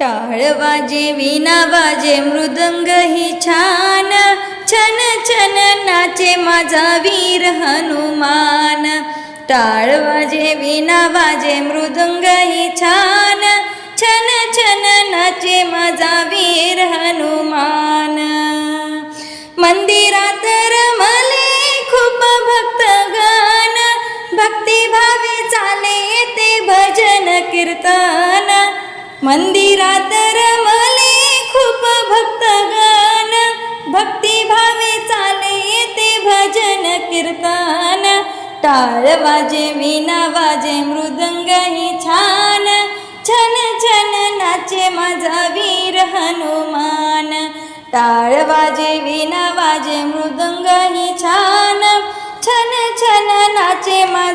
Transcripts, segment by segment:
टाळ वाजे विना वाजे मृदंग ही छान. छन छन नाचे माझा वीर हनुमान. टाळ वाजे विना वाजे मृदंग ही छान. छन छन नाचे माझा वीर हनुमान. मंदिरात रमले खूप भक्तगण भक्तिभावे चाले ते भजन कीर्तन. मंदिरात रमले खूप भक्तगण भक्तिभावे चाले ते भजन कीर्तन. टाळ वाजे विना वाजे मृदंग ही छान. छन छन नाचे माझा वीर हनुमान. टाळ वाजे विना वाजे मृदंग ही छान. छन छन नाचे माझा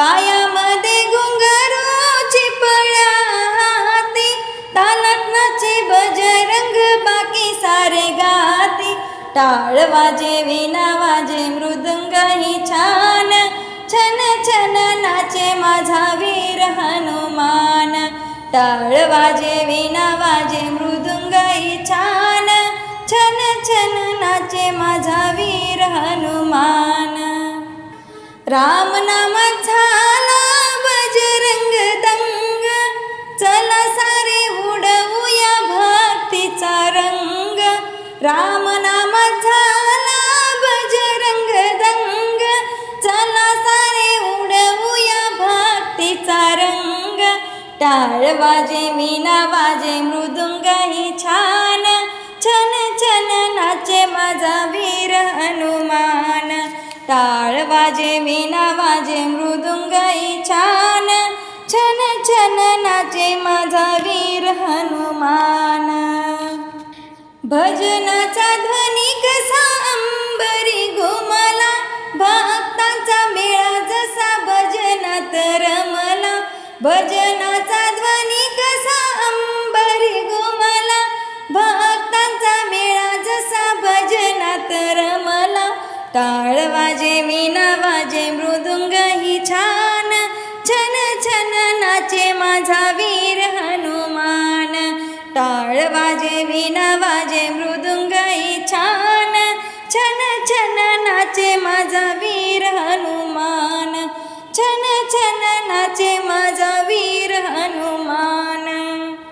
पायामध्ये घुंगरू चिपळ्या हाती तालात नाचे बजरंग बाकी सारे गाती. टाळ वाजे विना वाजे मृदंग ही छान. छन छन नाचे माझा वीर हनुमान. टाळ वाजे विना वाजे मृदुंग ही छान. छन छन नाचे माझा वीर हनुमान. राम राम नाम झाला बजरंग दंग चला सारे उडवूया भक्तीचा रंग. टाळ वाजे मीना वाजे मृदुंग ही छान. छन छन नाचे माझा वीर हनुमान. टाळ वाजे मीना वाजे मृदुंग ही छान. छन छन नाचे माझा वीर हनुमान. भजनाचा ध्वनी कसा अंबरी घुमला भक्तांचा मेळा जसा भजनात रमला. भजनाचा ध्वनी कसा अंबरी घुमला भक्तांचा मेळा जसा भजनात रमला. टाळ वाजे विना वाजे मृदुंग ही छान. छन छन नाचे माझा वीर हनु. टाळ वाजे विना वाजे मृदुंग छान. छन छन नाचे माझा वीर हनुमान. छन छन नाचे माझा